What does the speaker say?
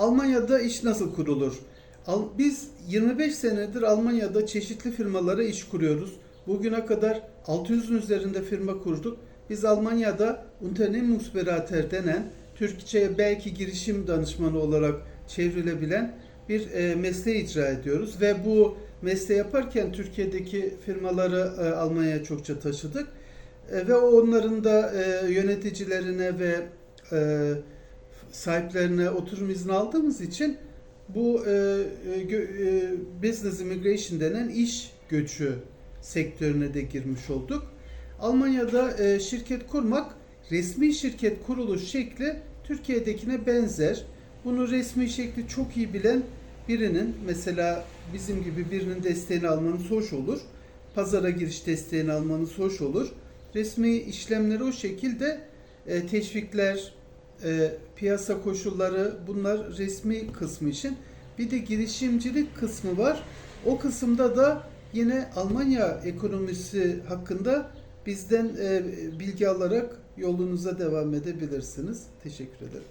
Almanya'da iş nasıl kurulur? Biz 25 senedir Almanya'da çeşitli firmalara iş kuruyoruz. Bugüne kadar 600'ün üzerinde firma kurduk. Biz Almanya'da Unternehmensberater denen Türkçe'ye belki girişim danışmanı olarak çevrilebilen bir e, mesleği icra ediyoruz ve bu mesleği yaparken Türkiye'deki firmaları e, Almanya'ya çokça taşıdık E, ve onların da e, yöneticilerine ve e, sahiplerine oturum izni aldığımız için bu e, e, e, business immigration denen iş göçü sektörüne de girmiş olduk. Almanya'da e, şirket kurmak resmi şirket kuruluş şekli Türkiye'dekine benzer. Bunu resmi şekli çok iyi bilen birinin mesela bizim gibi birinin desteğini almanız hoş olur. Pazara giriş desteğini almanız hoş olur. Resmi işlemleri o şekilde e, teşvikler, e, piyasa koşulları bunlar resmi kısmı için. Bir de girişimcilik kısmı var. O kısımda da yine Almanya ekonomisi hakkında bizden e, bilgi alarak yolunuza devam edebilirsiniz. Teşekkür ederim.